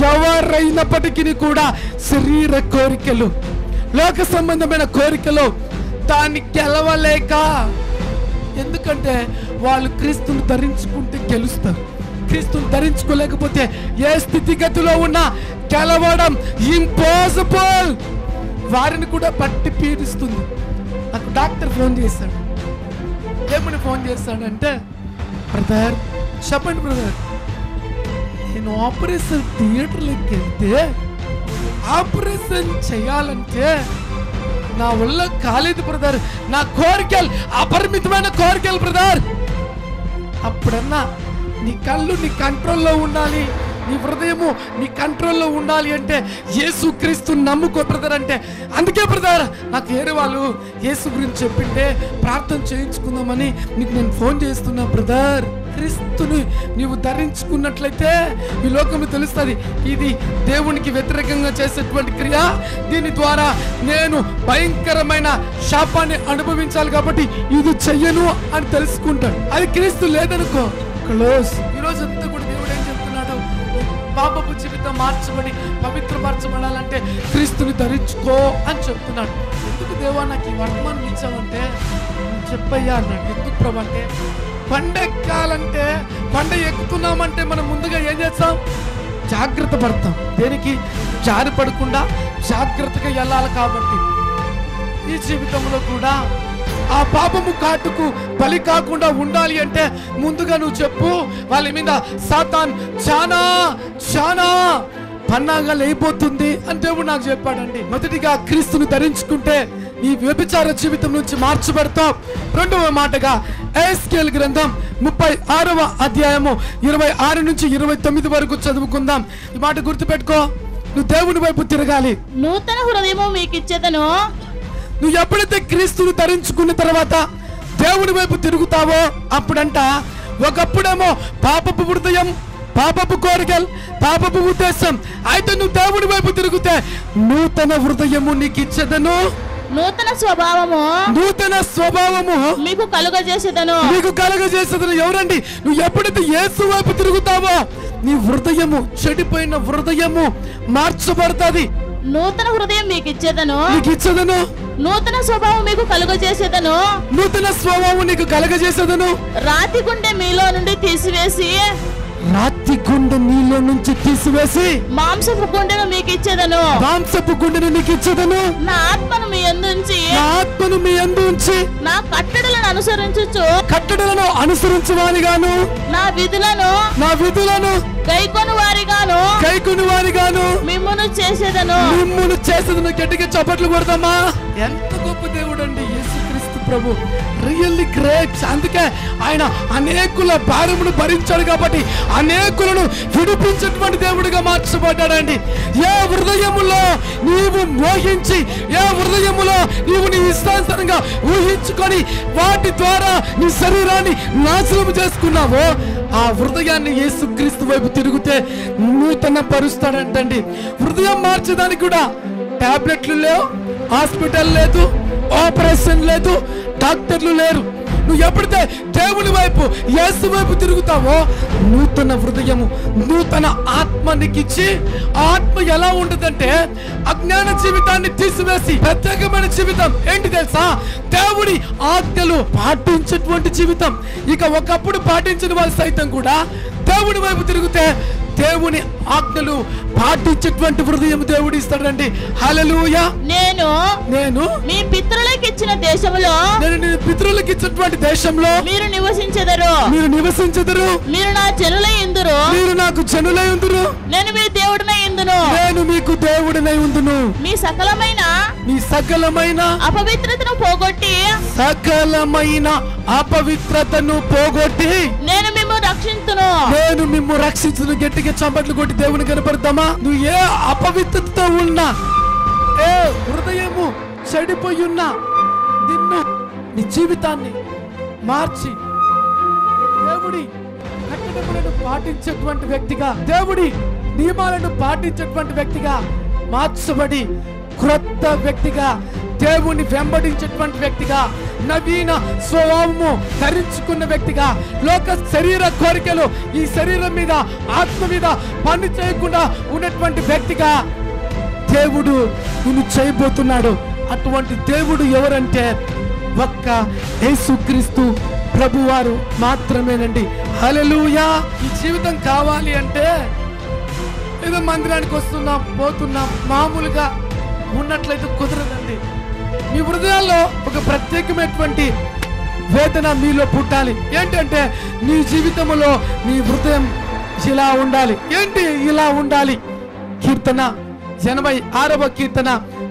లోకములో ఎవరైనప్పటికీ కూడా శరీర కోరికలు లోక సంబంధమైన కోరికలు దాన్ని గెలవలేక ఎందుకంటే వాళ్ళు క్రీస్తుని ధరించుకుంటే గెలుస్తారు. క్రీస్తుని ధరించుకోలేకపోతే ఏ స్థితిగతిలో ఉన్నా గెలవడం ఇంపాసిబుల్ వారిని కూడా పట్టి పీడిస్తుంది. నాకు డాక్టర్ ఫోన్ చేశాడు. ఏమని ఫోన్ చేస్తాడంటే బ్రదర్ చెప్పండి బ్రదర్. నేను ఆపరేషన్ థియేటర్లోకి వెళ్తే ఆపరేషన్ చేయాలంటే నా వల్ల కాలేదు బ్రదర్ నా కోరికలు అపరిమితమైన కోరికలు బ్రదర్ అప్పుడన్నా నీ కళ్ళు నీ కంట్రోల్లో ఉండాలి నీ హృదయము నీ కంట్రోల్లో ఉండాలి అంటే యేసు క్రీస్తు నమ్ముకో బ్రదర్ అంటే. అందుకే బ్రదర్ నాకు వేరే వాళ్ళు యేసు గురించి చెప్పింటే ప్రార్థన చేయించుకుందామని నీకు నేను ఫోన్ చేస్తున్నా బ్రదర్. క్రీస్తుని నీవు ధరించుకున్నట్లయితే ఈ లోకంలో తెలుస్తుంది. ఇది దేవునికి వ్యతిరేకంగా చేసేటువంటి క్రియ. దీని ద్వారా నేను భయంకరమైన శాపాన్ని అనుభవించాలి కాబట్టి ఇది చెయ్యను అని తెలుసుకుంటాడు అది క్రీస్తు లేదనుకో. క్లోజ్. ఈరోజు అంతా కూడా పాపపు జీవితం మార్చబడి పవిత్రపరచబడాలంటే క్రీస్తుని ధరించుకో అని చెప్తున్నాడు. ఎందుకు దేవా నాకు ఈ వర్తమానం ఇచ్చావంటే? చెప్పయ్యా అన్నాడు. ఎందుకు ప్రభు అంటే పండ ఎక్కాలంటే పండ ఎక్కుతున్నామంటే మనం ముందుగా ఏం చేస్తాం? జాగ్రత్త పడతాం. దేనికి? జారి పడకుండా జాగ్రత్తగా వెళ్ళాలి కాబట్టి. ఈ జీవితంలో కూడా ఆ పాపము కాటుకు బలి కాకుండా ఉండాలి అంటే ముందుగా నువ్వు చెప్పు. వాళ్ళ మీద సాతాన్ చాలా చాలా పన్నాగా లేపోతుంది అని దేవుడు నాకు చెప్పాడండి. మొదటిగా క్రీస్తుని ధరించుకుంటే ఈ వ్యభిచార జీవితం నుంచి మార్చబడతాం. రెండవ మాటగా ఎస్కేల్ గ్రంథం ముప్పై ఆరవ అధ్యాయము ఇరవై ఆరు నుంచి ఇరవై తొమ్మిది వరకు చదువుకుందాం. ఈ మాట గుర్తుపెట్టుకో. నువ్వు దేవుని వైపు తిరగాలి. నూతన హృదయము మీకు ఇచ్చేదను నువ్వు ఎప్పుడైతే క్రీస్తుని ధరించుకున్న తర్వాత దేవుని వైపు తిరుగుతావో అప్పుడంట ఒకప్పుడేమో పాపపు హృదయం పాపపు కోరికలు పాపపు ఉద్దేశం. అయితే నువ్వు దేవుని వైపు తిరిగితే నూతన హృదయము నీకు ఇచ్చదను. నూతన స్వభావము నూతన స్వభావము మీకు కలుగజేసేదను. నీకు కలగజేసేదని. ఎవరండి? నువ్వు ఎప్పుడైతే యేసు వైపు తిరుగుతావో నీ హృదయము చెడిపోయిన హృదయము మార్చబడుతుంది. నూతన హృదయం మీకు ఇచ్చేదను. నీకు ఇచ్చదను. నూతన స్వభావం మీకు కలుగజేసేదను. నూతన స్వభావం నీకు కలగజేసేదను? రాతి గుండె మీలో నుండి తీసివేసి రాతి గుండె నీలో నుంచి తీసివేసి మాంసపు గుండెను మీకు ఇచ్చేదను మాంసపు గుండెని నీకు ఇచ్చదను నా ఆత్మను మీ ఎందుంచి? నా ఆత్మను మీ అందు ఉంచి నా కట్టడలను అనుసరించుచు. కట్టడలను అనుసరించవారిగాను నా విధులను నా విధులను గైకొను వారిగాను కైకుని వారిగాను మిమ్మును చేసేదను. మిమ్మును చేసేది గట్టిగా చప్పట్లు కొడదామా ఎంత గొప్ప దేవుడు ప్రభు. రియల్లీ గ్రేట్ అందుకే ఆయన అనేకుల భారమును భరించాడు కాబట్టి అనేకులను విడిపించేటువంటి దేవుడిగా మార్చబడ్డాడండి. ఏ హృదయములో నీవు మోహించి ఏ హృదయములో నీవు నీ ఇష్టానుసారంగా ఊహించుకొని వాటి ద్వారా నీ శరీరాన్ని నాశనం చేసుకున్నావో ఆ హృదయాన్ని యేసుక్రీస్తు వైపు తిరిగితే నూతన పరుస్తాడంటండి హృదయం మార్చడానికి కూడా టాబ్లెట్లు లేవు హాస్పిటల్ లేదు ఆపరేషన్ లేదు డాక్టర్లు లేరు. నువ్వు ఎప్పుడైతే దేవుని వైపు యేసు వైపు తిరుగుతావో నూతన హృదయము నూతన ఆత్మ నీకిచ్చి ఆత్మ ఎలా ఉంటుందంటే అజ్ఞాన జీవితాన్ని తీసివేసి ప్రత్యేకమైన జీవితం. ఏంటి తెలుసా? దేవుడి ఆజ్ఞలు పాటించేటువంటి జీవితం. ఇక ఒకప్పుడు పాటించిన వాళ్ళు సైతం కూడా దేవుడి వైపు తిరిగితే దేవుని ఆజ్ఞలు పాటించేటువంటి హృదయం దేవుడు ఇస్తాడండి. హల్లెలూయా. నేను నేను మీ పితరులకు ఇచ్చిన దేశములో నేను నీ పితరులకు ఇచ్చినటువంటి దేశంలో మీరు నివసించెదరు. మీరు నివసించదురు. మీరు నా జనులై ఇందురు మీరు నాకు జనులై ఉందురు. నేను మీ దేవుడినై ఇందును నేను మీకు దేవుడినై ఉందును. మీ సకలమైన మీ సకలమైన అపవిత్రతను పోగొట్టి సకలమైన అపవిత్రతను పోగొట్టి నేను రక్షించును నేను మిమ్ము రక్షించును. గట్టిగా చంపట్లు కొట్టి దేవుని కనపడతామా? నువ్వు ఏ అపవిత్రతతో ఉన్నా ఏ హృదయము చెడిపోయి ఉన్నా నిన్ను నీ జీవితాన్ని మార్చి దేవుడి కట్టడములను పాటించేటువంటి వ్యక్తిగా దేవుడి నియమాలను పాటించేటువంటి వ్యక్తిగా మార్చబడి క్రొత్త వ్యక్తిగా దేవుణ్ణి వెంబడించేటువంటి వ్యక్తిగా నవీన స్వభావము ధరించుకున్న వ్యక్తిగా లోక శరీర కోరికలు ఈ శరీరం మీద ఆత్మ మీద పని చేయకుండా ఉన్నటువంటి వ్యక్తిగా దేవుడు నిన్ను చేయబోతున్నాడు. అటువంటి దేవుడు ఎవరంటే ఒక్క యేసుక్రీస్తు ప్రభువారు మాత్రమేనండి. హలలుయా ఈ జీవితం కావాలి అంటే ఏదో మందిరానికి వస్తున్నాం పోతున్నాం మామూలుగా ఉన్నట్లయితే కుదరదండి. మీ హృదయాల్లో ఒక ప్రత్యేకమైనటువంటి వేదన మీలో పుట్టాలి. ఏంటంటే నీ జీవితంలో నీ హృదయం ఇలా ఉండాలి. ఏంటి ఇలా ఉండాలి? కీర్తన ఎనభై ఆరవ కీర్తన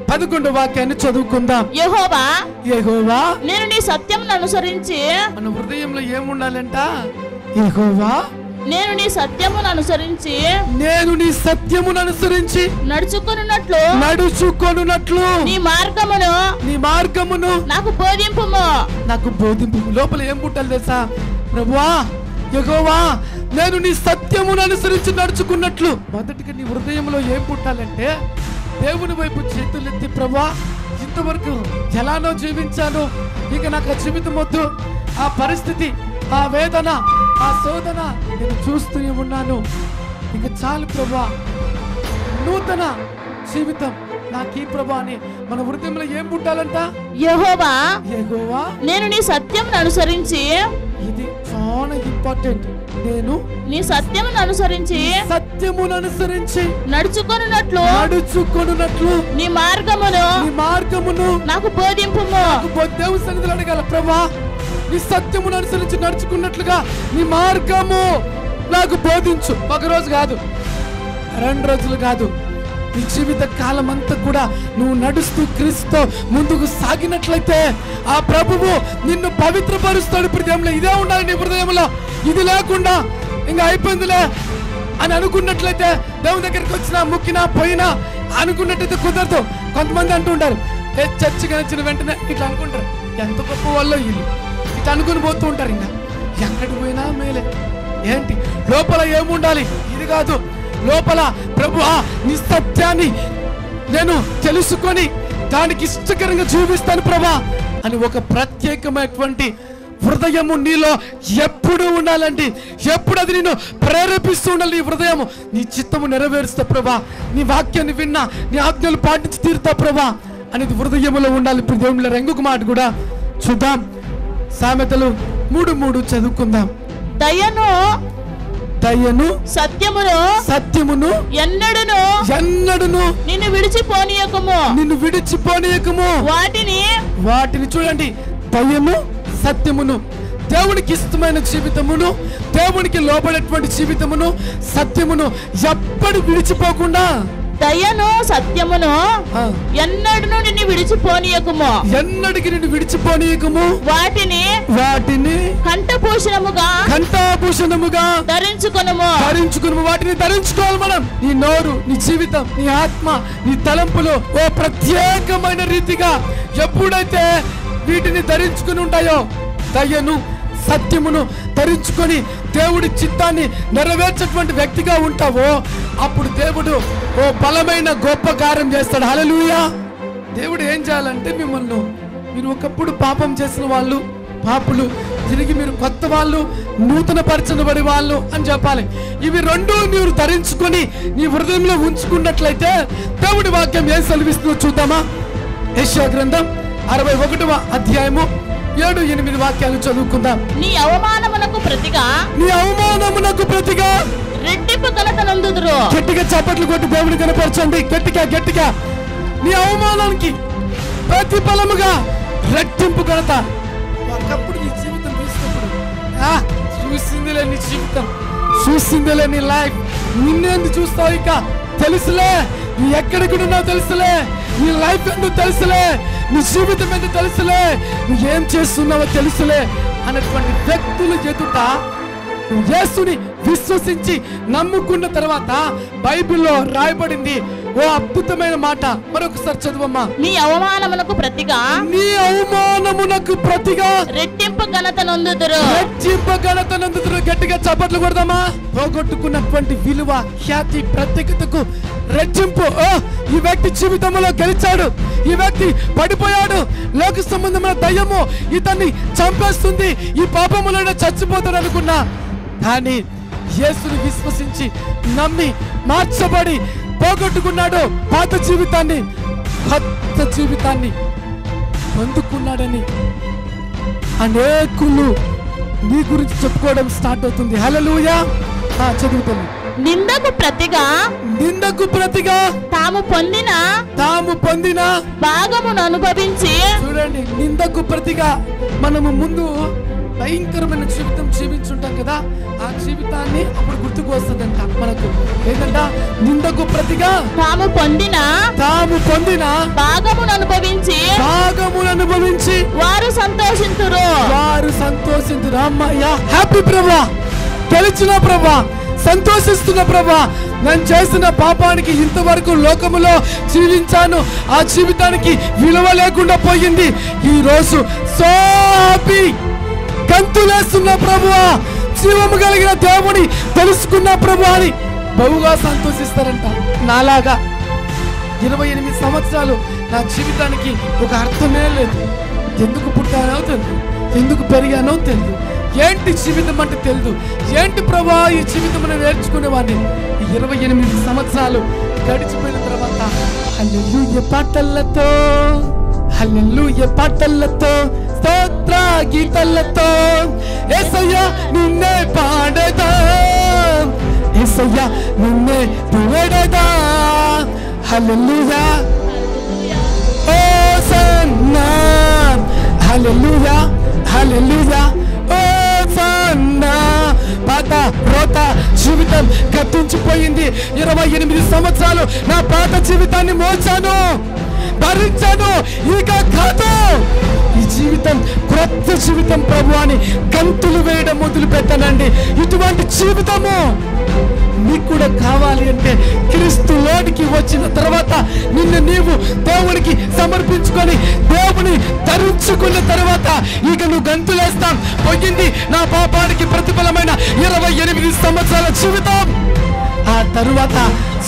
పదకొండు వాక్యాన్ని చదువుకుందాం. యెహోవా యెహోవా నేను నీ సత్యం అనుసరించి మన హృదయంలో ఏముండాలంట? యెహోవా నేను నీ సత్యమును అనుసరించి నేను నీ సత్యమును అనుసరించి నడుచుకున్నట్లు నడుచుకొనున్నట్లు నీ మార్గమును నీ మార్గమును నాకు బోధింపుము. నాకు బోధింపు లోపల ఏం పుట్టాలి తెలుసా? ప్రభువా యెహోవా నేను నీ సత్యమును అనుసరించి నడుచుకున్నట్లు. మొదటిగా నీ హృదయంలో ఏం పుట్టాలంటే దేవుని వైపు చేతులెత్తి ప్రభా ఇంతవరకు ఎలానో జీవించాను. ఇక నాకు జీవితం వద్దు ఆ పరిస్థితి ఆ వేదన ఆ శోధన నేను చూస్తూనే ఉన్నాను. ఇక చాలు ప్రభా. నూతన జీవితం నాకు ఈ ప్రభా అని మన హృదయంలో ఏం పుట్టాలంట? యెహోవా యెహోవా. నేను నీ సత్యమును అనుసరించి ఇది చాలా ఇంపార్టెంట్. నేను నీ సత్యమును అనుసరించి సత్యమును అనుసరించి నడుచుకున్నట్లు నడుచుకొనున్నట్లు నీ మార్గమును నీ మార్గమును నాకు బోధింపుము. నాకు దేవుని సన్నిధిలో అడగాల ప్రభా. నీ సత్యమును అనుసరించి నడుచుకున్నట్లుగా నీ మార్గము నాకు బోధించు. ఒక రోజు కాదు రెండు రోజులు కాదు నీ జీవిత కాలం అంతా కూడా నువ్వు నడుస్తూ క్రీస్తుతో ముందుకు సాగినట్లయితే ఆ ప్రభువు నిన్ను పవిత్రపరుస్తాడు. హృదయంలో ఇదే ఉండాలి నీ హృదయంలో. ఇది లేకుండా ఇంకా అయిపోయిందిలే అని అనుకున్నట్లయితే దేవుని దగ్గరికి వచ్చినా ముక్కినా పోయినా అనుకున్నట్టయితే కుదరదు. కొంతమంది అంటూ ఉంటారు ఏ చర్చి వచ్చిన వెంటనే ఇట్లా అనుకుంటారు. ఎంత గొప్ప వాళ్ళు వీళ్ళు. ఇట్లా అనుకుని పోతూ ఉంటారు ఇంకా. ఎక్కడికి పోయినా మేలే. ఏంటి? లోపల ఏముండాలి? ఇది కాదు. లోపల ప్రభు నీ నేను తెలుసుకొని దానికి ఇష్టకరంగా చూపిస్తాను ప్రభా అని ఒక ప్రత్యేకమైనటువంటి హృదయము నీలో ఎప్పుడు ఉండాలండి. ఎప్పుడు అది నేను ప్రేరేపిస్తూ ఉండాలి నీ హృదయము? నీ చిత్తము నెరవేరుస్తా ప్రభా. నీ వాక్యాన్ని విన్నా నీ ఆజ్ఞలు పాటించి తీరుతా ప్రభా. అనేది హృదయములో ఉండాలి ఇప్పుడు దేవుళ్ళ మాట కూడా చూద్దాం. సామెతలు మూడు మూడు చదువుకుందాం. దయను దయ్యను సత్యమును సత్యమును ఎన్నడును ఎన్నడును నిన్ను విడిచిపోనీయకము. నిన్ను విడిచిపోనీయకము. వాటిని వాటిని చూడండి. దయ్యము సత్యమును దేవునికి ఇష్టమైన జీవితమును దేవునికి లోబడేటువంటి జీవితమును సత్యమును ఎప్పటి విడిచిపోకుండా దయను సత్యమును ఎన్నడును నిన్ను విడిచిపోనీయకము. ఎన్నటికి నిన్ను విడిచిపోనీయకము? వాటిని వాటిని కంఠభూషణముగా కంఠాభూషణముగా ధరించుకొనుము. ధరించుకుని వాటిని ధరించుకోవాలి మనం. నీ నోరు నీ జీవితం నీ ఆత్మ నీ తలంపులు ఓ ప్రత్యేకమైన రీతిగా ఎప్పుడైతే వీటిని ధరించుకుని ఉంటాయో దయ్యను సత్యమును ధరించుకొని దేవుడి చిత్తాన్ని నెరవేర్చేటువంటి వ్యక్తిగా ఉంటావో అప్పుడు దేవుడు ఓ బలమైన గొప్ప కార్యం చేస్తాడు. హలలుయా దేవుడు ఏం చేయాలంటే మిమ్మల్ని మీరు ఒకప్పుడు పాపం చేసిన వాళ్ళు పాపులు తిరిగి మీరు కొత్త వాళ్ళు నూతన పరచబడి వాళ్ళు అని చెప్పాలి. ఇవి రెండు మీరు ధరించుకొని నీ హృదయంలో ఉంచుకున్నట్లయితే దేవుడి వాక్యం ఏం సెలవిస్తుందో చూద్దామా? యశ్యా గ్రంథం అరవై ఒకటవ అధ్యాయము ఏడు ఎనిమిది వాక్యాలు చదువుకుందాం. నీ అవమానమునకు ప్రతిగా నీ అవమానమునకు ప్రతిగా రెట్టింపు ఘనత నందుదురు గట్టిగా చప్పట్లు కొట్టి దేవుని కనపరచండి. గట్టిగా గట్టిగా. నీ అవమానానికి ప్రతిఫలముగా రెట్టింపు ఘనత ఒకప్పుడు నీ జీవితం చూసినప్పుడు ఆ, చూసిందిలే నీ జీవితం. చూసిందిలే నీ లైఫ్. నిన్నేందు చూస్తావు ఇక? తెలుసులే. నీ ఎక్కడికి ఉన్నావు తెలుసులే. నీ లైఫ్ ఎందుకు తెలుసులే? నీ జీవితం ఎందుకు తెలుసులే? నువ్వు ఏం చేస్తున్నావో తెలుసులే అనేటువంటి వ్యక్తులు ఎదుట యేసుని విశ్వసించి నమ్ముకున్న తర్వాత బైబిల్లో రాయబడింది ఓ అద్భుతమైన మాట. మరొకసారి చదువమ్మా. నీ అవమానమునకు ప్రతిగా నీ అవమాన మరణమునకు ప్రతిగా రెట్టింపు ఘనత నొందుదురు. రెట్టింపు ఘనత నందుతురు గట్టిగా చప్పట్లు కొడదామా? పోగొట్టుకున్నటువంటి విలువ ఖ్యాతి ప్రత్యేకతకు రెట్టింపు. ఓ ఈ వ్యక్తి జీవితంలో గెలిచాడు. ఈ వ్యక్తి పడిపోయాడు. లోక సంబంధమైన దయ్యము ఇతన్ని చంపేస్తుంది. ఈ పాపములోనే చచ్చిపోతాడు అనుకున్నా. కానీ యేసుని విశ్వసించి నమ్మి మార్చబడి పోగొట్టుకున్నాడు పాత జీవితాన్ని కొత్త జీవితాన్ని పొందుకున్నాడని అనేకులు నీ గురించి చెప్పుకోవడం స్టార్ట్ అవుతుంది. హలలుయా చదువుతాను నిందకు ప్రతిగా నిందకు ప్రతిగా తాము పొందిన తాము పొందిన భాగమును అనుభవించి చూడండి నిందకు ప్రతిగా మనము ముందు భయంకరమైన జీవితం జీవించుంటాం కదా ఆ జీవితాన్ని అప్పుడు గుర్తుకు వస్తుందంట మనకు. ఏంటంట? నిందకు ప్రతిగా తాము పొందిన? తాము పొందిన? భాగమును అనుభవించి భాగమును అనుభవించి వారు సంతోషింతురు. వారు సంతోషించు అమ్మయ్యా హ్యాపీ ప్రభా. గెలిచిన ప్రభా. సంతోషిస్తున్న ప్రభా. నేను చేసిన పాపానికి ఇంతవరకు లోకములో జీవించాను. ఆ జీవితానికి విలువ లేకుండా పోయింది. ఈ రోజు సో హ్యాపీ. గంతులేస్తున్న ప్రభువా జీవము కలిగిన దేవుని తెలుసుకున్న ప్రభు అని బహుగా సంతోషిస్తారంట. నాలాగా ఇరవై ఎనిమిది సంవత్సరాలు నా జీవితానికి ఒక అర్థమే లేదు. ఎందుకు పుట్టానో తెలియదు ఎందుకు పెరిగానో తెలియదు ఏంటి జీవితం అంటే తెలియదు ఏంటి ప్రభా ఈ జీవితం అని నేర్చుకునేవాడిని. ఇరవై ఎనిమిది సంవత్సరాలు గడిచిపోయిన తర్వాత హల్లెలూయ పాటలతో హల్లెలూయ పాటలతో స్తోత్ర గీతలతో ఏసయ్యా నిన్నే పాడదా ఏసయ్యా నిన్నే పాడదా హల్లెలూయా ఓసన్నా హల్లెలూయా హల్లెలూయా సన్నా పాత రోత జీవితం గతించిపోయింది ఇరవై ఎనిమిది సంవత్సరాలు నా పాత జీవితాన్ని మోచాను భరించాను. ఇక కాదు. జీవితం క్రొత్త జీవితం ప్రభు అని గంతులు వేయడం మొదలు పెట్టనండి ఇటువంటి జీవితము నీకు కూడా కావాలి అంటే క్రీస్తు లోడికి వచ్చిన తర్వాత నిన్ను నీవు దేవునికి సమర్పించుకొని దేవుని ధరించుకున్న తర్వాత ఇక నువ్వు గంతులేస్తాం. పోయింది నా పాపానికి ప్రతిఫలమైన ఇరవై ఎనిమిది సంవత్సరాల జీవితం. ఆ తరువాత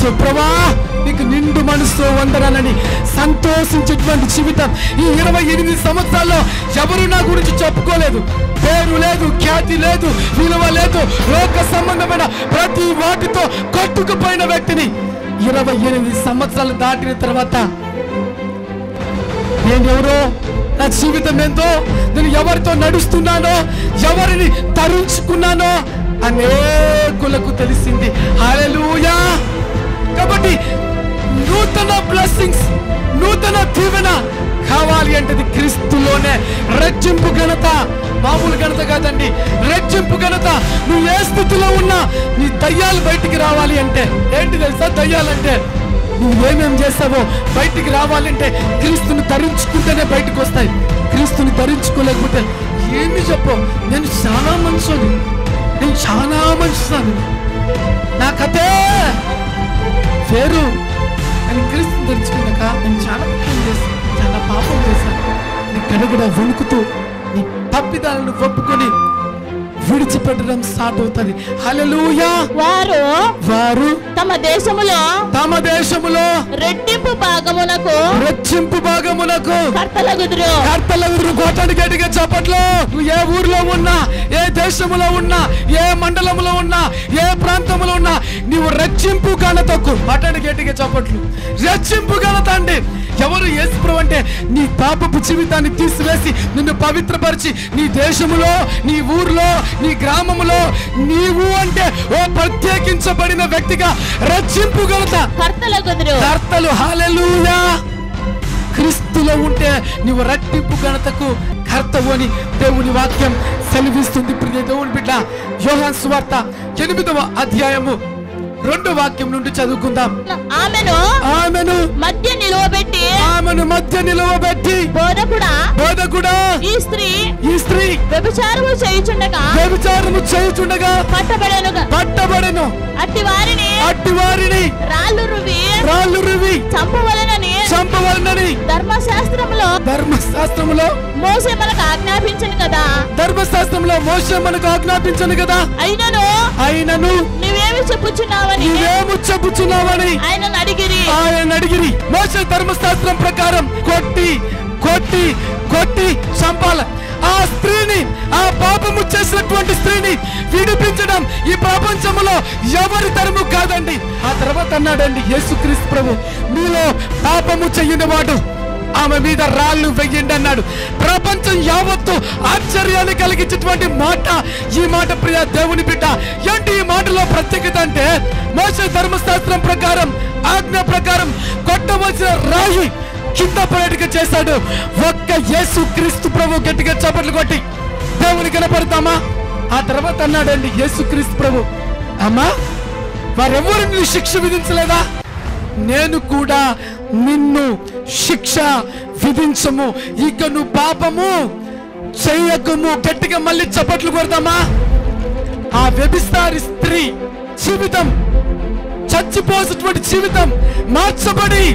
సుప్రభా నీకు నిండు మనసుతో వందనాలని సంతోషించేటువంటి జీవితం ఈ ఇరవై ఎనిమిది సంవత్సరాల్లో ఎవరు నా గురించి చెప్పుకోలేదు. పేరు లేదు ఖ్యాతి లేదు విలువ లేదు. లోక సంబంధమైన ప్రతి వాటితో కొట్టుకుపోయిన వ్యక్తిని ఇరవై ఎనిమిది సంవత్సరాలు దాటిన తర్వాత నేనెవరో నా జీవితం ఏందో నేను ఎవరితో నడుస్తున్నానో? ఎవరిని తరుంచుకున్నానో? అనేకులకు తెలిసింది. హాలూయా కాబట్టి నూతన బ్లెస్సింగ్స్ నూతన దీవెన కావాలి అంటే క్రీస్తులోనే. రెచ్చింపు ఘనత మామూలు ఘనత కాదండి. రెచ్చింపు ఘనత నువ్వు ఏ స్థితిలో ఉన్నా నీ దయ్యాలు బయటికి రావాలి అంటే. ఏంటి తెలుసా దయ్యాలంటే నువ్వేమేం చేస్తావో బయటికి రావాలంటే క్రీస్తుని ధరించుకుంటేనే బయటకు వస్తాయి. క్రీస్తుని ధరించుకోలేకపోతే ఏమి చెప్పు? నేను చాలా మనుషుని నేను చాలా మనుషుని నా కథే పేరు కానీ క్రీస్తుని ధరించుకున్నాక నేను చాలా పాపం చేశాను చాలా పాపం చేశాను. నీ గడగడ వణుకుతూ నీ తప్పిదాలను ఒప్పుకొని విడిచిపెట్టడం స్టార్ట్ అవుతుంది. వారు వారు తమ దేశములో తమ దేశములో రెట్టింపు భాగమునకు రెచ్చింపు భాగమునకు కర్తలగుదురు. కర్తలెవరు కోటని గట్టిగా చప్పట్లో నువ్వు ఏ ఊర్లో ఉన్నా ఏ దేశంలో ఉన్నా ఏ మండలంలో ఉన్నా ఏ ప్రాంతంలో ఉన్నా నువ్వు రెచ్చింపు ఘనతకు పట్టణి గట్టిగా చప్పట్లు. రెచ్చింపు ఘనత అండి. ఎవరు యేసుప్రభు అంటే నీ పాపపు జీవితాన్ని తీసివేసి నిన్ను పవిత్రపరిచి నీ దేశములో నీ ఊర్లో నీ గ్రామములో నీవు అంటే ఓ ప్రత్యేకించబడిన వ్యక్తిగా కర్తలగుదురు. కర్తలు హాలెలూయా క్రీస్తులో ఉంటే నీవు రట్టింపు ఘనతకు కర్తవు అని దేవుని వాక్యం సెలవిస్తుంది. ప్రియ దేవుని బిడ్డ యోహాన్ సువార్త ఎనిమిదవ అధ్యాయము రెండు వాక్యం నుండి చదువుకుందాం. ఆమెను ఆమెను మధ్య నిలువబెట్టి ఆమెను మధ్య నిలవబెట్టి బోధకుడా బోధకుడా ఈ స్త్రీ ఈ స్త్రీ వ్యభిచారము చేయుచుండగా వ్యభిచారము చేయుచుండగా పట్టబడనుగా పట్టబడెను. అట్టి వారిని అట్టి వారిని రాళ్ళు రువి రాళ్ళు రువి చంపవలనని చంపవలనని ధర్మశాస్త్రములో ధర్మశాస్త్రములో మోసే మనకు ఆజ్ఞాపించను కదా. ధర్మశాస్త్రంలో మోస మనకు ఆజ్ఞాపించను కదా. అయినను ఆయనను నువ్వేమి చెప్పుచున్నావని? నీవేము చెప్పుచున్నావని? ఆయనను అడిగిరి. ఆయన అడిగిరి. మోస ధర్మశాస్త్రం ప్రకారం కొట్టి కొట్టి కొట్టి చంపాల. ఆ స్త్రీని ఆ పాపము చేసినటువంటి స్త్రీని విడిపించడం ఈ ప్రపంచంలో ఎవరి తరము కాదండి. ఆ తర్వాత అన్నాడండి యేసుక్రీస్తు ప్రభు మీలో పాపము చెయ్యని వాడు ఆమె మీద రాళ్ళు వెయ్యండి అన్నాడు. ప్రపంచం యావత్తు ఆశ్చర్యాన్ని కలిగించేటువంటి మాట ఈ మాట ప్రియ దేవుని బిడ్డ. ఏంటి ఈ మాటలో ప్రత్యేకత అంటే మోస ధర్మశాస్త్రం ప్రకారం ఆజ్ఞ ప్రకారం కొట్టవలసిన రాయి కింద పడేట్టుగా చేశాడు ఒక్క యేసు క్రీస్తు ప్రభు గట్టిగా చప్పట్లు కొట్టి దేవుని కనపడతామా? ఆ తర్వాత అన్నాడండి యేసు క్రీస్తు ప్రభు. అమ్మా వారెవరు నీ శిక్ష విధించలేదా? నేను కూడా నిన్ను శిక్ష విధించము. ఇక నువ్వు పాపము చెయ్యకము గట్టిగా మళ్ళీ చప్పట్లు కొడదామా ఆ వ్యభిస్తారి స్త్రీ జీవితం చచ్చిపోసినటువంటి జీవితం మార్చబడి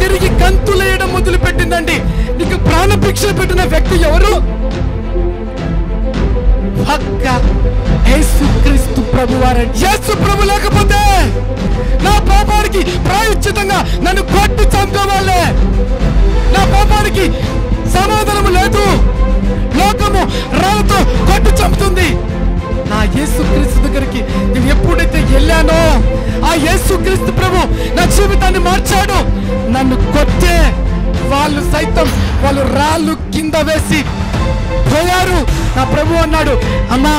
తిరిగి గంతులేయడం మొదలు పెట్టిందండి నీకు ప్రాణభిక్ష పెట్టిన వ్యక్తి ఎవరు? పక్క యేసు క్రీస్తు ప్రభు యేసు ప్రభు లేకపోతే నా పాపానికి ప్రాయుచితంగా నన్ను కొట్టి చంపేవాళ్ళే. నా పాపానికి సమాధానం లేదు. లోకము రాళ్ళతో యేసుక్రీస్తు ప్రభు నా జీవితాన్ని మార్చాడు. నన్ను కొట్టే వాళ్ళు సైతం వాళ్ళు రాళ్ళు కింద వేసి పోయారు. నా ప్రభు అన్నాడు అమ్మా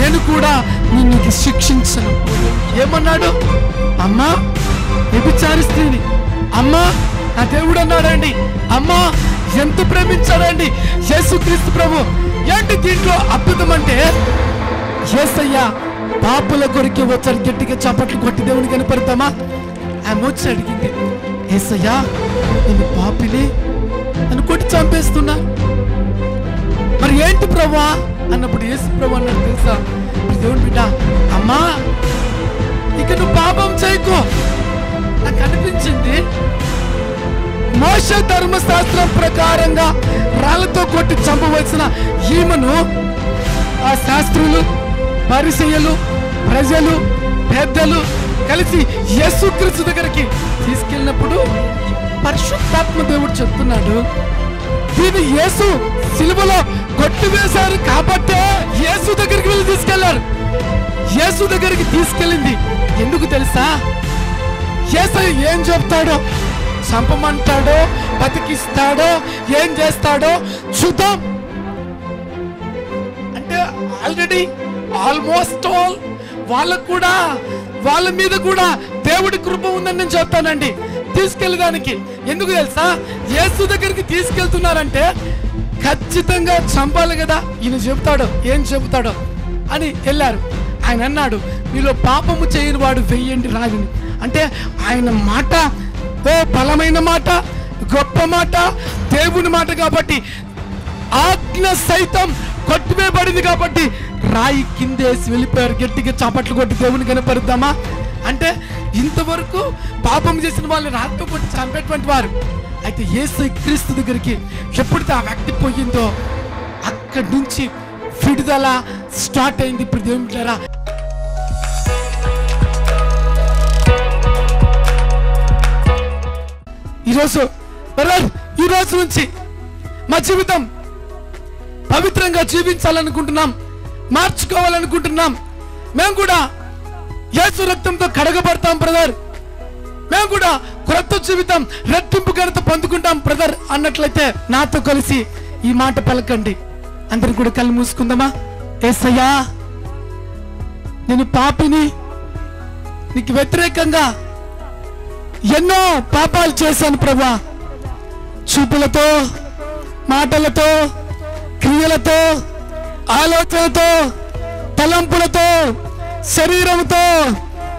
నేను కూడా నిన్ను శిక్షించను. ఏమన్నాడు? అమ్మా వ్యభిచారి స్త్రీని. అమ్మా నా దేవుడు అన్నాడండి. అమ్మా ఎంత ప్రేమించాడండి యేసుక్రీస్తు ప్రభు. ఏంటి దీంట్లో అద్భుతం అంటే? ఏసయ్యా పాపుల కొరికి వచ్చారు గట్టిగా చప్పట్లు కొట్టి దేవుని కనపడతామా? ఆమె వచ్చి అడిగింది ఏసయ్యా నేను పాపిని నన్ను కొట్టి చంపేస్తున్నా. మరి ఏంటి ప్రభా? అన్నప్పుడు ఏసు ప్రభు అన్నాడు తెలుసా? దేవుని బిడ్డ అమ్మా ఇక నువ్వు పాపం చేయకు. నాకు అనిపించింది మోస ధర్మశాస్త్రం ప్రకారంగా రాళ్ళతో కొట్టి చంపవలసిన ఈమెను ఆ శాస్త్రులు పరిచయలు ప్రజలు పెద్దలు కలిసి యేసుక్రీస్తు దగ్గరికి తీసుకెళ్ళినప్పుడు పరిశుద్ధాత్మ దేవుడు చెప్తున్నాడు దీన్ని యేసు సిలువలో కొట్టివేశారు కాబట్టే యేసు దగ్గరికి వెళ్ళి తీసుకెళ్ళారు. యేసు దగ్గరికి తీసుకెళ్ళింది. ఎందుకు తెలుసా? యేసయ్య ఏం చెప్తాడో? చంపమంటాడో? బతికిస్తాడో? ఏం చేస్తాడో? చూద్దాం. అంటే ఆల్రెడీ ఆల్మోస్ట్ ఆల్ వాళ్ళకు కూడా వాళ్ళ మీద కూడా దేవుడి కృప ఉందని నేను చెప్తానండి. తీసుకెళ్ళడానికి ఎందుకు తెలుసా? యేసు దగ్గరికి తీసుకెళ్తున్నారంటే ఖచ్చితంగా చంపాలి కదా ఈయన చెబుతాడో. ఏం చెబుతాడో అని వెళ్ళారు. ఆయన అన్నాడు మీలో పాపము చేయని వాడు వెయ్యండి రావిని అంటే ఆయన మాట ఓ బలమైన మాట గొప్ప మాట దేవుని మాట కాబట్టి ఆజ్ఞ సైతం కొట్టువేయబడింది కాబట్టి రాయి కిందేసి వెళ్ళిపోయారు. గట్టిగా చప్పట్లు కొట్టి దేవుని కనపరుద్దామా? అంటే ఇంతవరకు పాపం చేసిన వాళ్ళని రాత్రి కొట్టి చంపేటువంటి వారు. అయితే ఏసు క్రీస్తు దగ్గరికి ఎప్పుడైతే ఆ వ్యక్తి పోయిందో అక్కడి నుంచి విడుదల స్టార్ట్ అయింది ఇప్పుడు దేవుని బిడ్డలారా. ఈరోజు ఈ రోజు నుంచి మా జీవితం పవిత్రంగా జీవించాలనుకుంటున్నాం. మార్చుకోవాలనుకుంటున్నాం. మేము కూడా యేసు రక్తంతో కడగబడతాం బ్రదర్. మేము కూడా క్రొత్త జీవితం రెట్టింపు ఘనత పొందుకుంటాం బ్రదర్ అన్నట్లయితే నాతో కలిసి ఈ మాట పలకండి. అందరు కూడా కళ్ళు మూసుకుందామా? ఏసయ్యా నేను పాపిని నీకు వ్యతిరేకంగా ఎన్నో పాపాలు చేశాను ప్రభా. చూపులతో మాటలతో క్రియలతో ఆలోచనతో తలంపులతో శరీరంతో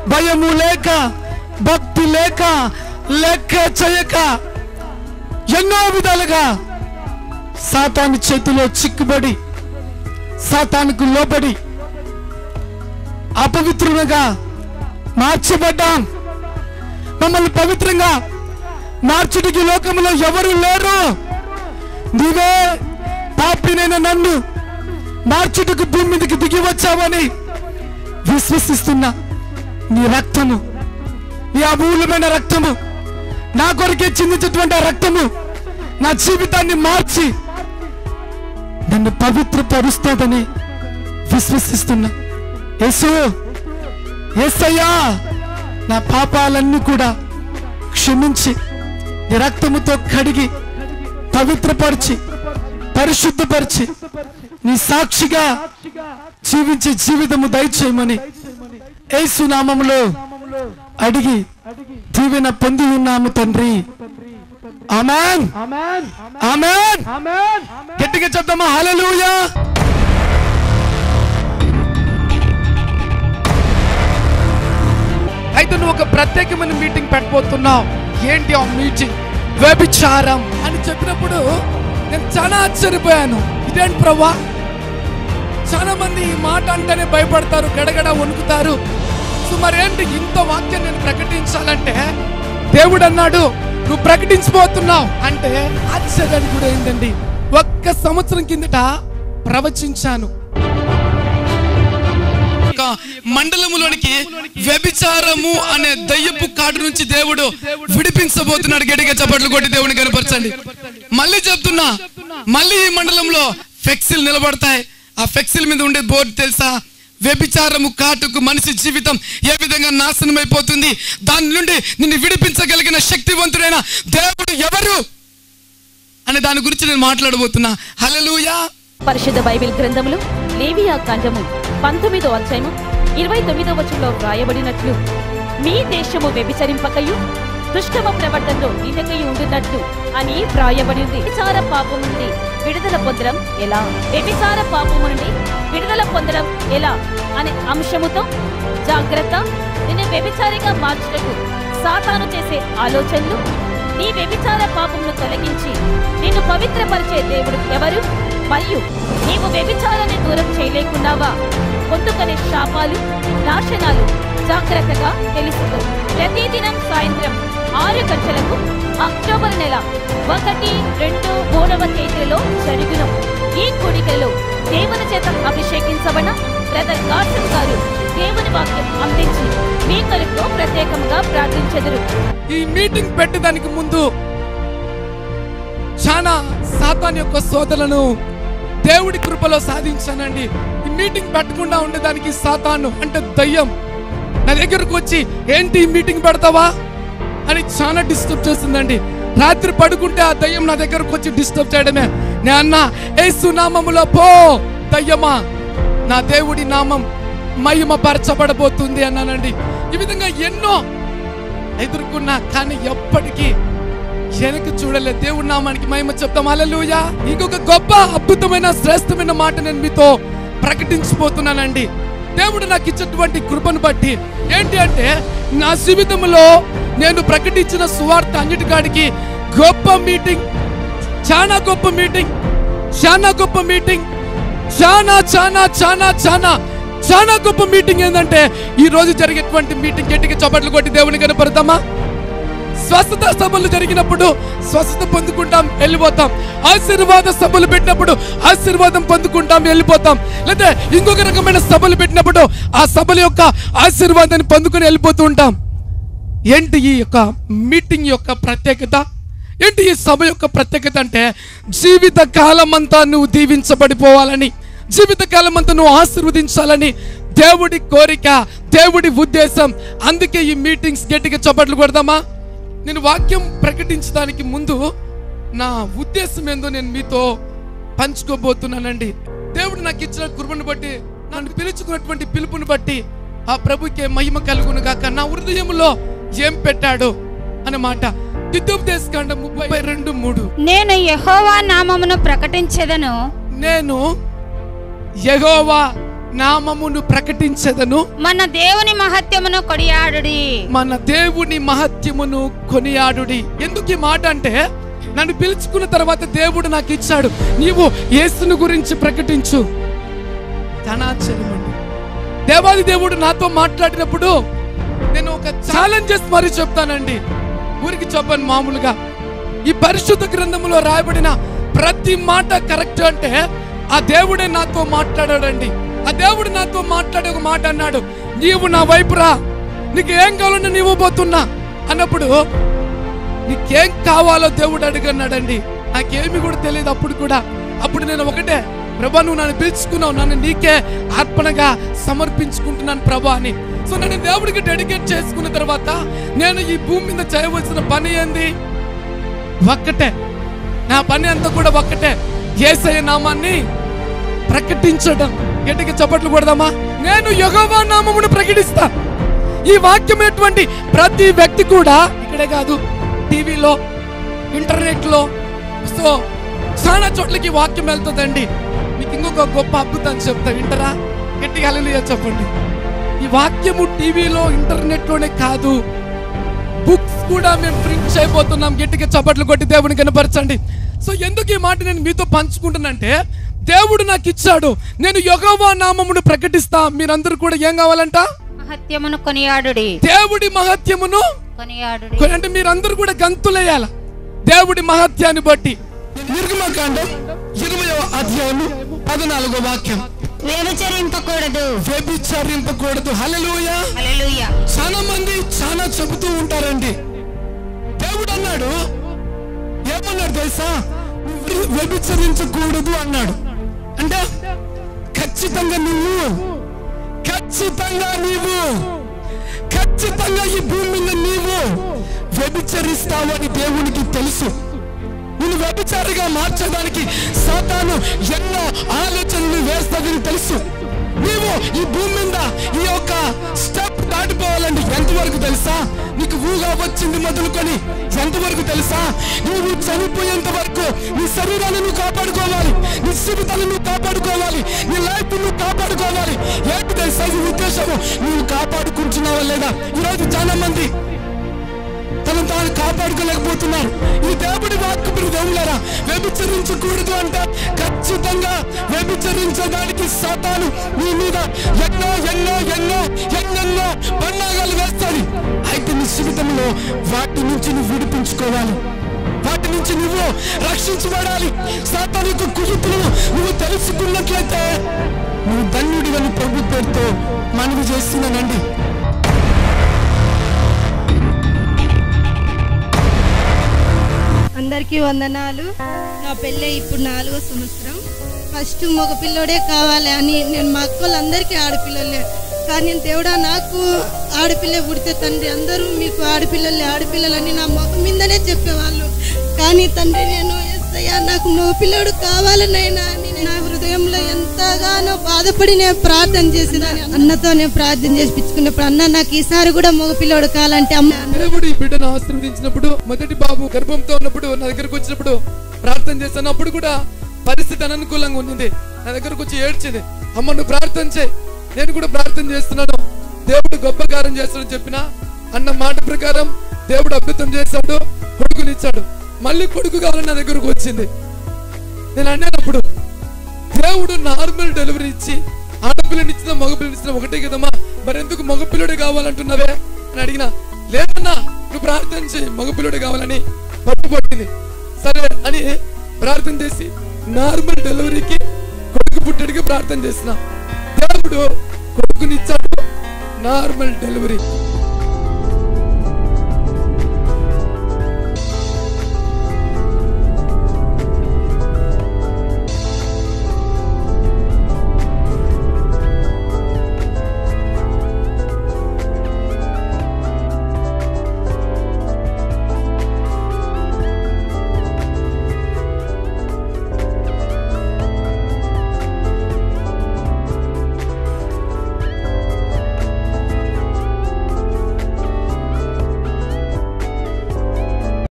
భయము లేక భక్తి లేక లెక్క చేయక ఎన్నో విధాలుగా సాతాను చేతిలో చిక్కుబడి సాతానుకు లోబడి అపవిత్రులుగా మార్చబడ్డాం. మమ్మల్ని పవిత్రంగా మార్చుడికి లోకంలో ఎవరు లేరు. నీవే పాపినైన నన్ను మార్చుటకు భూమి మీదకి దిగి వచ్చావని విశ్వసిస్తున్నా నీ రక్తము నీ అమూల్యమైన రక్తము నా కొరకే చిందించేటువంటి రక్తము నా జీవితాన్ని మార్చి నన్ను పవిత్రపరుస్తుందని విశ్వసిస్తున్నా యేసు యేసయ్యా నా పాపాలన్నీ కూడా క్షమించి నీ రక్తముతో కడిగి పవిత్రపరిచి పరిశుద్ధపరిచి నీ సాక్షిగా జీవించే జీవితము దయచేయమని ఏసునామంలో అడిగి దీవెన పొంది ఉన్నాము తండ్రి. ఆమెన్. ఆమెన్. గట్టిగా చెప్తామా హల్లెలూయా. అయితే నువ్వు ఒక ప్రత్యేకమైన మీటింగ్ పెట్టబోతున్నావు. ఏంటి ఆ మీటింగ్? వ్యభిచారం అని చెప్పినప్పుడు నేను చాలా ఆశ్చర్యపోయాను. ఇదేంటి ప్రభా చాలా మంది ఈ మాట అంటేనే భయపడతారు గడగడ వణుకుతారు. సో మరేంటి ఇంత వాక్యం నేను ప్రకటించాలంటే? దేవుడు అన్నాడు నువ్వు ప్రకటించబోతున్నావు. అంటే ఆశ్చర్యానికి కూడా ఏంటండి ఒక్క సంవత్సరం కిందట ప్రవచించాను. మండలములోనికి వ్యభిచారము అనే దయ్యపు కాడు నుంచి దేవుడు విడిపించబోతున్నాడు. గడిగా చప్పట్లు కొట్టి దేవుని కనపరచండి. మళ్ళీ చెప్తున్నా మళ్ళీ ఈ మండలంలో ఫ్లెక్సీలు నిలబడతాయి. ఆ ఫ్లెక్సీల మీద ఉండే బోర్డు తెలుసా? వ్యభిచారము కాటుకు మనిషి జీవితం ఏ విధంగా నాశనం అయిపోతుంది దాని నుండి నిన్ను విడిపించగలిగిన శక్తివంతుడైన దేవుడు ఎవరు? అనే దాని గురించి నేను మాట్లాడబోతున్నా. హల్లెలూయా. పరిశుద్ధ బైబిల్ గ్రంథములు లేవియా కాండము పంతొమ్మిదో అధ్యాయము ఇరవై తొమ్మిదో వచనంలో వ్రాయబడినట్లు మీ దేశము వ్యభిచరింపకయు దుష్టమ ప్రవర్తనలో నిజకై ఉండునట్లు అని వ్రాయబడింది. వ్యభిచార పాపం నుండి విడుదల పొందడం ఎలా? వ్యభిచార పాపము నుండి విడుదల పొందడం ఎలా? అనే అంశముతో జాగ్రత్త. నిన్ను వ్యభిచారిగా మార్చుటకు సాతాను చేసే ఆలోచనలు నీ వ్యభిచార పాపమును తొలగించి నిన్ను పవిత్రపరిచే దేవుడు ఎవరు? మరియు నీవు వ్యభిచారాన్ని దూరం చేయలేకున్నావా? పొందుకునే శాపాలు నాశనాలు జాగ్రత్తగా తెలుసుకో ప్రతి దినం సాయంత్రం ఆరు గంటలకు అక్టోబర్ నెల ఒకటి రెండు మూడవ తేదీలలో జరుగును. ఈ కోడికలలో దేవుని చేత అభిషేకించబడిన బ్రదర్ గాడ్సన్ గారు దేవుని వాక్యం అందించి మీ కొరకు ప్రత్యేకంగా ప్రార్థించెదరు. ఈ మీటింగ్ పెట్టడానికి ముందు చాలా సాతాన్ యొక్క సోదరులను దేవుడి కృపలో సాధించానండి. మీటింగ్ పెట్టకుండా ఉండేదానికి సాతాను అంటే దయ్యం. నా దగ్గరకు వచ్చి ఏంటి మీటింగ్ పెడతావా? అని చాలా డిస్టర్బ్ చేసిందండి రాత్రి పడుకుంటే ఆ దయ్యం నా దగ్గరకు వచ్చి డిస్టర్బ్ చేయడమే. నే అన్న ఏసు నామములో పో దయ్యమా. నా దేవుడి నామం మహిమ పరచబడబోతుంది అన్నానండి. ఈ విధంగా ఎన్నో ఎదుర్కొన్నా కానీ ఎప్పటికీ వెనక్కి చూడలే దేవుడి నామానికి మహిమ చెప్తాం. అలలుయా ఇంకొక గొప్ప అద్భుతమైన శ్రేష్టమైన మాట నేను మీతో ప్రకటించిపోతున్నానండి. దేవుడు నాకు ఇచ్చినటువంటి కృపను బట్టి ఏంటి అంటే నా జీవితంలో నేను ప్రకటించిన సువార్త అన్నిటికాడికి గొప్ప మీటింగ్ చాలా గొప్ప మీటింగ్ చాలా గొప్ప మీటింగ్ చాలా చాలా చాలా చాలా చాలా గొప్ప మీటింగ్ ఏంటంటే ఈ రోజు జరిగేటువంటి మీటింగ్ గట్టిగా చప్పట్లు కొట్టి దేవుని కనపడతామా స్వస్థత సభలు జరిగినప్పుడు స్వస్థత పొందుకుంటాం వెళ్ళిపోతాం. ఆశీర్వాద సభలు పెట్టినప్పుడు ఆశీర్వాదం పొందుకుంటాం వెళ్ళిపోతాం. లేదా ఇంకొక రకమైన సభలు పెట్టినప్పుడు ఆ సభల యొక్క ఆశీర్వాదాన్ని పొందుకుని వెళ్ళిపోతూ ఉంటాం. ఏంటి ఈ యొక్క మీటింగ్ యొక్క ప్రత్యేకత? ఏంటి ఈ సభ యొక్క ప్రత్యేకత అంటే జీవిత కాలం అంతా నువ్వు దీవించబడిపోవాలని జీవిత కాలం అంతా నువ్వు ఆశీర్వదించాలని దేవుడి కోరిక దేవుడి ఉద్దేశం. అందుకే ఈ మీటింగ్స్ గట్టిగా చప్పట్లు కొడదామా? నేను వాక్యం ప్రకటించడానికి ముందు నా ఉద్దేశం ఏందో నేను మీతో పంచుకోబోతున్నానండి. దేవుడు నాకు ఇచ్చిన కృపను బట్టి నన్ను పిలుచుకున్నటువంటి పిలుపుని బట్టి ఆ ప్రభుకే మహిమ కలుగును గాక. నా హృదయంలో ఏం పెట్టాడు అన్నమాట. ద్వితోపదేశ కాండం ముప్పై రెండు మూడు. నేను యెహోవా నామమును ప్రకటించెదను. నేను యెహోవా నామమును ప్రకటించదను. మన దేవుని మహత్యమును కొడియాడుడి మన దేవుని మహత్యమును కొనియాడుడి. ఎందుకు ఈ మాట అంటే నన్ను పిలుచుకున్న తర్వాత దేవుడు నాకు ఇచ్చాడు. నీవు యేసుని గురించి ప్రకటించు. ధనాచర్యమండి దేవాది దేవుడు నాతో మాట్లాడినప్పుడు నేను ఒక ఛాలెంజెస్ మరి చెప్తానండి. ఊరికి చెప్పాను మామూలుగా. ఈ పరిశుద్ధ గ్రంథములో రాయబడిన ప్రతి మాట కరెక్ట్ అంటే ఆ దేవుడే నాతో మాట్లాడాడండి. ఆ దేవుడు నాతో మాట్లాడే ఒక మాట అన్నాడు. నీవు నా వైపు రా. నీకు ఏం కావాలన్నా నీవు పోతున్నా. అన్నప్పుడు నీకేం కావాలో దేవుడు అడుగన్నాడండి. నాకేమి కూడా తెలియదు అప్పుడు కూడా. అప్పుడు నేను ఒకటే. ప్రభా నువ్వు నన్ను పిలుచుకున్నావు. నన్ను నీకే అర్పణగా సమర్పించుకుంటున్నాను ప్రభా అని. సో నన్ను దేవుడికి డెడికేట్ చేసుకున్న తర్వాత నేను ఈ భూమి మీద చేయవలసిన పని ఏంది? ఒక్కటే. నా పని అంతా కూడా ఒక్కటే. ఏసయ్య నామాన్ని ప్రకటించడం. గట్టిగా చప్పట్లు కొడదామా? నేను యగవా నామమును ప్రకటిస్తా. ఈ వాక్యం ఎటువంటి ప్రతి వ్యక్తి కూడా ఇక్కడే కాదు టీవీలో ఇంటర్నెట్లో సో చాలా చోట్లకి వాక్యం వెళ్తుందండి. మీకు ఇంకొక గొప్ప అద్భుతం చెప్తా వింటరా? గట్టిగా హల్లెలూయా చెప్పండి. ఈ వాక్యము టీవీలో ఇంటర్నెట్లోనే కాదు. బుక్స్ కూడా మేము ప్రింట్ చేయబోతున్నాం. గట్టిగా చప్పట్లు కొట్టి దేవుని కనపరచండి సో ఎందుకు ఈ మాట నేను మీతో పంచుకుంటానంటే దేవుడు నాకు ఇచ్చాడు. నేను యెహోవా నామమును ప్రకటిస్తా. మీరందరూ కూడా ఏం కావాలంట? మహత్యమును కొనియాడుడి. దేవుడి మహత్యమును కొనియాడుడి. కొన్ని అంటే మీరందరూ కూడా గంతులేయాల. దేవుడి మహత్యాన్ని బట్టి. నిర్గమకాండం ఇరవయవ అధ్యాయము పద్నాలుగో వాక్యం. వ్యభిచరింపకూడదు. వ్యభిచరింపకూడదు. హల్లెలూయా. చాలా మంది చాలా చెబుతూ ఉంటారండి. దేవుడు అన్నాడు ఏమన్నాడు తెలుసా? "నువ్వు వ్యభిచరించకూడదు అన్నాడు. అంటే ఖచ్చితంగా నువ్వు ఖచ్చితంగా నీవు ఖచ్చితంగా ఈ భూమి మీద నీవు వ్యభిచరిస్తావని దేవునికి తెలుసు. నిన్ను వ్యభిచారిగా మార్చడానికి సాతాను ఎన్నో ఆలోచనలు వేస్తుందని తెలుసు. నీవు ఈ భూమి మీద ఈ యొక్క స్టెప్ దాటిపోవాలండి ఎంతవరకు తెలుసా? నీకు ఊగా వచ్చింది మొదలుకొని ఎంతవరకు తెలుసా? నువ్వు చనిపోయేంత వరకు నీ శరీరాన్ని నువ్వు కాపాడుకోవాలి. నీ జీవితాన్ని నువ్వు కాపాడుకోవాలి. నీ లైఫ్ నువ్వు కాపాడుకోవాలి. ఏంటి తెలుసా ఉద్దేశము? నువ్వు కాపాడుకుంటున్నావా లేదా? ఈరోజు చాలా మంది తను తాను కాపాడుకోలేకపోతున్నారు. ఈ దేవుడి వాక్కు మీరు దేవులారా వ్యభిచరించకూడదు అంటే. ఖచ్చితంగా వ్యభిచరించడానికి సాతాను నీ మీద ఎన్నో ఎన్నో ఎన్నో ఎన్నెన్నో పన్నాగాలు వేస్తాయి అయితే నీ జీవితంలో వాటి నుంచి నువ్వు విడిపించుకోవాలి. వాటి నుంచి నువ్వు రక్షించబడాలి. సాతాను యొక్క నువ్వు తెలుసుకున్నట్లయితే నువ్వు ధన్యుడివని ప్రభు పేరుతో మనవి చేస్తున్నానండి. అందరికీ వందనాలు. నా పెళ్ళి ఇప్పుడు నాలుగో సంవత్సరం. ఫస్ట్ మగ పిల్లోడే కావాలి అని నేను మా అక్కలందరికీ ఆడపిల్లలే. కానీ నేను దేవుడా నాకు ఆడపిల్ల పుడితే తండ్రి అందరూ మీకు ఆడపిల్లలే ఆడపిల్లలని నా ముఖం మీదనే చెప్పేవాళ్ళు. కానీ తండ్రి నేను ఎస్ఐయా నాకు మగ పిల్లడు కావాలనైనా అని నా హృదయంలో ఎంతగానో బాధపడి నేను ప్రార్థన చేసిన అన్నతో నేను ప్రార్థన చేసి పిచ్చుకున్నప్పుడు అన్న నాకు ఈసారి కూడా మగ పిల్లడు కావాలంటే అమ్మ. దేవుడు ఈ బిడ్డను ఆశీర్వదించినప్పుడు మొదటి బాబు గర్భంతో ఉన్నప్పుడు నా దగ్గరకు వచ్చినప్పుడు ప్రార్థన చేశాను. అప్పుడు కూడా పరిస్థితి అననుకూలంగా ఉండింది నా దగ్గరకు వచ్చి ఏడ్చింది. అమ్మ నువ్వు ప్రార్థన చేయి. నేను కూడా ప్రార్థన చేస్తున్నాను. దేవుడు గొప్ప కార్యం చేస్తాడని చెప్పిన అన్న మాట ప్రకారం దేవుడు అద్భుతం చేశాడు కొడుకునిచ్చాడు మళ్ళీ కొడుకు కావాలని నా దగ్గరకు వచ్చింది. నేను అన్నానప్పుడు దేవుడు నార్మల్ డెలివరీ ఇచ్చి ఆడపిల్లని ఇచ్చిన ఒకటే కదమ్మా. మరెందుకు మగపిల్లడు కావాలంటున్నావే? అని అడిగిన లేదన్నా నువ్వు ప్రార్థన చేయి మగపిల్లడు కావాలని. పట్టుబట్టింది సరే అని ప్రార్థన చేసి నార్మల్ డెలివరీకి కొడుకు పుట్టడికి ప్రార్థన చేసిన. దేవుడు కొడుకునిచ్చాడు నార్మల్ డెలివరీ.